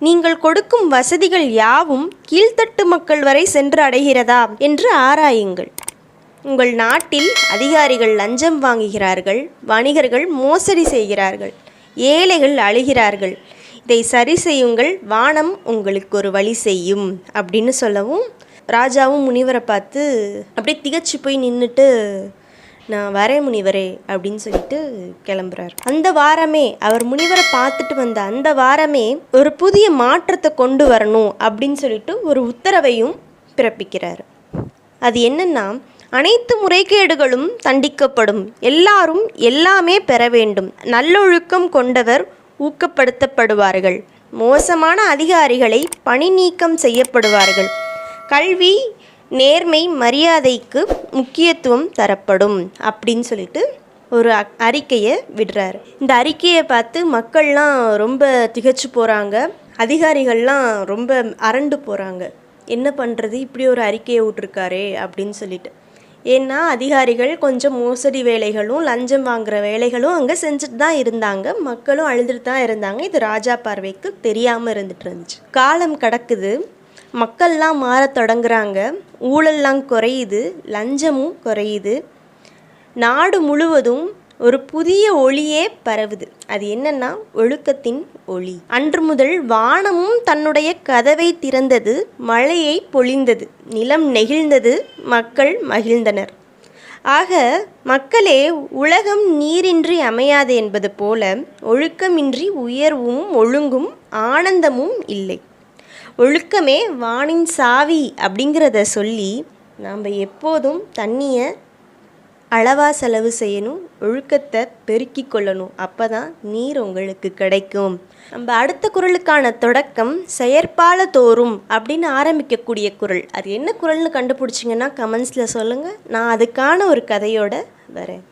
நீங்கள் கொடுக்கும் வசதிகள் யாவும் கீழ்த்தட்டு மக்கள் வரை சென்று அடைகிறதா என்று ஆராயுங்கள். உங்கள் நாட்டில் அதிகாரிகள் லஞ்சம் வாங்குகிறார்கள் வணிகர்கள் மோசடி செய்கிறார்கள் ஏழைகள் அழுகிறார்கள். இதை சரி செய்யுங்கள் வானம் உங்களுக்கு ஒரு வழி செய்யும் அப்படின்னு சொல்லவும் ராஜாவும் முனிவரை பார்த்து அப்படியே திகச்சு போய் நின்றுட்டு நான் வரேன் முனிவரே அப்படின்னு சொல்லிட்டு கிளம்புறாரு. அந்த வாரமே அவர் முனிவரை பார்த்துட்டு வந்த அந்த வாரமே ஒரு புதிய மாற்றத்தை கொண்டு வரணும் அப்படின்னு சொல்லிட்டு ஒரு உத்தரவையும் பிறப்பிக்கிறார். அது என்னன்னா அனைத்து முறைகேடுகளும் தண்டிக்கப்படும். எல்லாரும் எல்லாமே பெற வேண்டும். நல்லொழுக்கம் கொண்டவர் ஊக்கப்படுத்தப்படுவார்கள். மோசமான அதிகாரிகளை பணி நீக்கம் செய்யப்படுவார்கள். கல்வி நேர்மை மரியாதைக்கு முக்கியத்துவம் தரப்படும் அப்படின்னு சொல்லிட்டு ஒரு அறிக்கையை விடுறாரு. இந்த அறிக்கையை பார்த்து மக்கள்லாம் ரொம்ப திகைச்சு போகிறாங்க அதிகாரிகள்லாம் ரொம்ப அரண்டு போகிறாங்க என்ன பண்ணுறது இப்படி ஒரு அறிக்கையை விட்ருக்காரே அப்படின்னு சொல்லிட்டு. ஏன்னா அதிகாரிகள் கொஞ்சம் மோசடி வேலைகளும் லஞ்சம் வாங்குகிற வேலைகளும் அங்கே செஞ்சுட்டு தான் இருந்தாங்க. மக்களும் அழுதுட்டு தான் இருந்தாங்க. இது ராஜா பார்வைக்கு தெரியாமல் இருந்துட்டு இருந்துச்சு. காலம் கடக்குது. மக்கள்லாம் மாறத் தொடங்குறாங்க. ஊழல்லாம் குறையுது லஞ்சமும் குறையுது. நாடு முழுவதும் ஒரு புதிய ஒளியே பரவுது. அது என்னன்னா ஒழுக்கத்தின் ஒளி. அன்று முதல் வானமும் தன்னுடைய கதவை திறந்தது மழையை பொழிந்தது நிலம் நெகிழ்ந்தது மக்கள் மகிழ்ந்தனர். ஆக மக்களே உலகம் நீரின்றி அமையாது என்பது போல ஒழுக்கமின்றி உயர்வும் ஒழுங்கும் ஆனந்தமும் இல்லை. ஒழுக்கமே வானின் சாவி அப்படிங்கிறத சொல்லி நாம் எப்போதும் தண்ணியை அளவாக செலவு செய்யணும் ஒழுக்கத்தை பெருக்கி கொள்ளணும். அப்போ தான் நீர் உங்களுக்கு கிடைக்கும். நம்ம அடுத்த குறளுக்கான தொடக்கம் செயற்பால தோறும் அப்படின்னு ஆரம்பிக்கக்கூடிய குறள் அது என்ன குறள்னு கண்டுபிடிச்சிங்கன்னா கமெண்ட்ஸில் சொல்லுங்கள் நான் அதுக்கான ஒரு கதையோட வரேன்.